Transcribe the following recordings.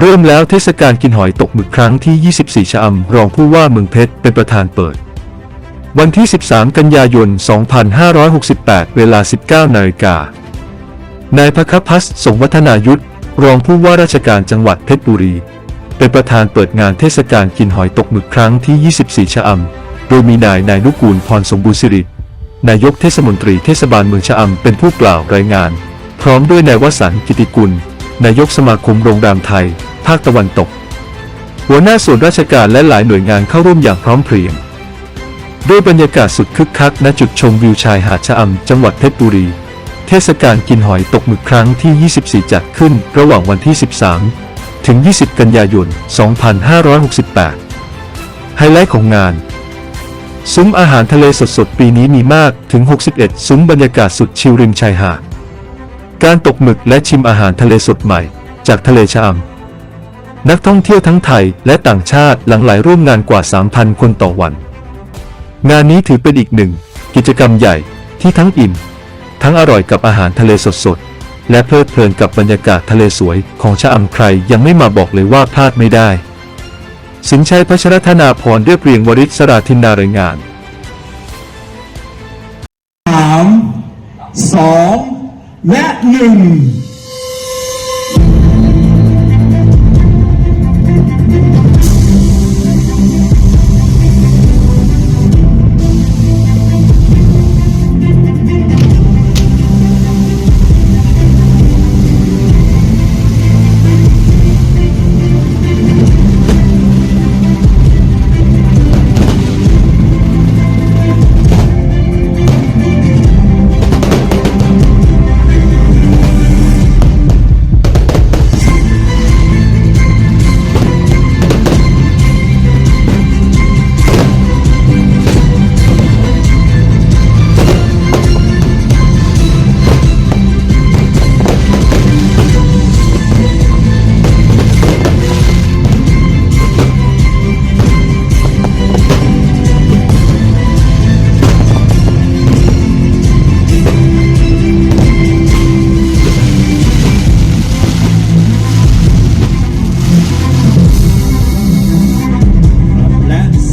เริ่มแล้วเทศกาลกินหอยตกหมึกครั้งที่ 24 ชะอำรองผู้ว่าเมืองเพชรเป็นประธานเปิด วันที่ 13 กันยายน 2568 เวลา 19 นาฬิกานายพคพัฒน์สงวัฒนายุทธรองผู้ว่าราชการจังหวัดเพชรบุรี เป็นประธานเปิดงานเทศกาลกินหอยตกหมึกครั้งที่ 24 ชะอำโดยมีนายนายนุกูลพรสมบูรณ์สิรินายกเทศมนตรีเทศบาลเมืองชะอำเป็นผู้กล่าวรายงาน พร้อมด้วยนายวสันต์กิติกุล นายกสมาคมโรงแรมไทย ภาคตะวันตก หัวหน้าส่วนราชการและหลายหน่วยงานเข้าร่วมอย่างพร้อมเพรียงด้วยบรรยากาศสุดคึกคักณจุดชมวิวชายหาดชะอำจังหวัดเพชรบุรี เทศกาลกินหอยตกหมึกครั้งที่ 24 จัดขึ้นระหว่างวันที่ 13 ถึง 20 กันยายน 2568 ไฮไลท์ของงาน ซุ้มอาหารทะเลสดๆ ปีนี้มีมากถึง 61 ซุ้มบรรยากาศสุดชิลริมชายหาด การตกหมึกและชิมอาหารทะเลสดใหม่ จากทะเลชาม นักท่องเที่ยวทั้งไทยและต่างชาติหลั่งไหลร่วมงานกว่า 3,000 คนต่อวัน งานนี้ถือเป็นอีกหนึ่ง กิจกรรมใหญ่ที่ทั้งอิ่ม ทั้งอร่อยกับอาหารทะเลสดๆ และเพลิดเพลินกับบรรยากาศทะเลสวยของชะอำใครยังไม่มาบอกเลยว่าพลาดไม่ได้ สินชัยพัชรธนาพรเรียบเรียงวริศราธินดารายงาน3 2 that noon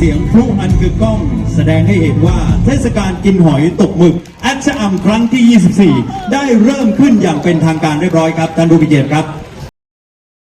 สียงพลุอันคือกล้อง แสดงให้เห็นว่าเทศกาลกินหอยตกหมึกแอดชะอำครั้งที่ 24 ได้เริ่มขึ้นอย่างเป็นทางการเรียบร้อยครับท่านผู้มีเกียรติครับ